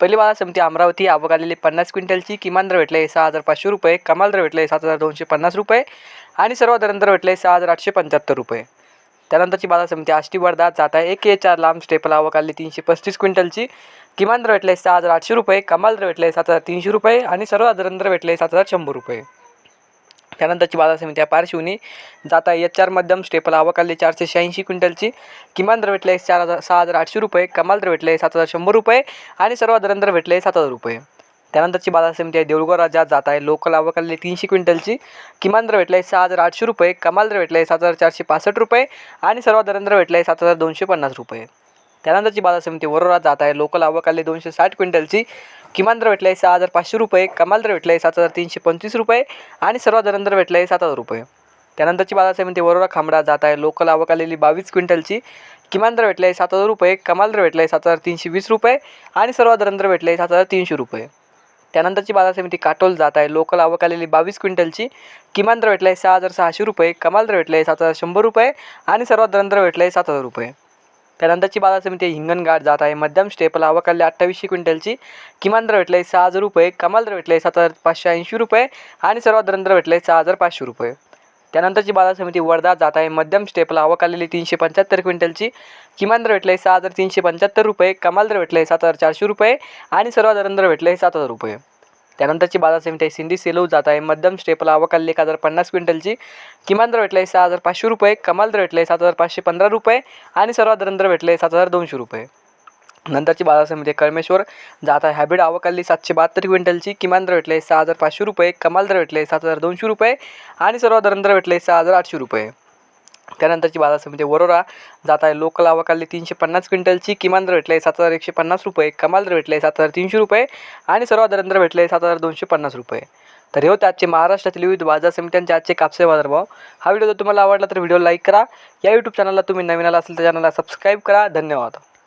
पहिली बाजार समिती अमरावती आवक आलेली पन्नास क्विंटलची किमान दर भेटले सहा हजार पाचशे रुपये कमाल दर भेटले सात हजार दोनशे पन्नास रुपये आणि सर्वात दर दर भेटले सहा हजार आठशे पंच्याहत्तर रुपये. त्यानंतरची बाजार समिती आष्टी वर्धा जात आहे एक ए चार लांब स्टेपल आवक आली तीनशे पस्तीस क्विंटलची किमान दर भेटले सहा हजार आठशे रुपये कमाल दर भेटले सात हजार तीनशे रुपये आणि सर्वात दर भेटले सात हजार शंभर रुपये. त्यानंतरची बाजार समिती आहे पारशिवनी जाता एच चार मध्यम स्टेपल आवक आली चारशे शहाऐंशी क्विंटलची. किमान दर भेटले चार हजार सहा हजार आठशे रुपये. कमाल दर भेटले सात हजार शंभर रुपये. आणि सर्वात दर दर भेटले सात हजार रुपये. त्यानंतरची बाजार समिती आहे देऊळगाव राज्यात. जात आहे लोकल आवक आलेली तीनशे क्विंटलची. किमान दर भेटले सहा हजार आठशे रुपये. कमाल दर भेटले सात हजार चारशे पासष्ट रुपये. आणि सर्वात दर दर भेटले सात हजार दोनशे पन्नास रुपये. त्यानंतरची बाजार समिती वरोरा जात आहे. लोकल आवक आली दोनशे साठ क्विंटलची. किमान दर भेटले सहा हजार पाचशे रुपये कमाल दर आहे सात हजार तीनशे पंचवीस रुपये आणि सर्वात दर भेटला आहे सात हजार रुपये. त्यानंतरची बाजार समिती वरोरा खांबडा जात आहे. लोकल आवक आलेली बावीस क्विंटलची. किमान दर भेटले सात हजार रुपये कमाल दर आहे सात हजार तीनशे वीस रुपये आणि सर्वात दर भेटला आहे सात हजार तीनशे रुपये. त्यानंतरची बाजार समिती काटोल जात आहे. लोकल आवक आलेली बावीस क्विंटलची. किमान दर भेटला आहे सहा हजार सहाशे रुपये कमाल दर भेटले सात हजार शंभर रुपये आणि सर्वात दर भेटला आहे सात हजार रुपये. त्यानंतरची बाजार समिती हिंगणघाट जात आहे. मध्यम स्टेपल आवक अठ्ठावीसशे क्विंटलची किमान दर भेटले सहा हजार रुपये कमाल दर भेटले सात हजार पाचशे ऐंशी रुपये आणि सर्वात दर दर भेटले सहा हजार पाचशे रुपये. त्यानंतरची बाजार समिती वर्धा जात आहे. मध्यम स्टेपल आवक आलेली तीनशे पंच्याहत्तर क्विंटलची किमान दर भेटले सहा हजार तीनशे पंच्याहत्तर रुपये कमाल दर भेटले सात हजार चारशे रुपये आणि सर्वात दर दर भेटले सात हजार रुपये. त्यानंतरची बाजार समिती आहे सिंधी सेलू जात आहे मध्यम स्टेपल आवक एक हजार पन्नास क्विंटलची किमान दर भेटले सहा हजार पाचशे रुपये कमाल दर भेटले सात हजार पाचशे पंधरा रुपये आणि सर्वात दर दर भेटले सात हजार दोनशे रुपये. नंतरची बाजार समिती आहे कळमेश्वर जात आहे हॅबिट आवक सातशे बहात्तर क्विंटलची किमान दर भेटले सहा हजार पाचशे रुपये कमाल दर भेटले सात हजार दोनशे रुपये आणि सर्वात दर दर भेटले सहा हजार आठशे रुपये. त्यानंतरची बाजार समिती वरोरा जात आहे. लोकल आवक तीनशे पन्नास क्विंटलची. किमान दर भेटले सात हजार एकशे पन्नास रुपये. कमाल दर भेटले सात हजार तीनशे रुपये. आणि सर्वात दर दर भेटले सात हजार दोनशे पन्नास रुपये. तर हे होते आजचे महाराष्ट्रातील विविध बाजार समित्यांचे आजचे कापसे बाजारभाव. हा व्हिडिओ जर तुम्हाला आवडला तर व्हिडिओ लाईक करा. या यूट्यूब चॅनलला तुम्ही नवीन आला असेल तर चॅनलला सबस्क्राईब करा. धन्यवाद.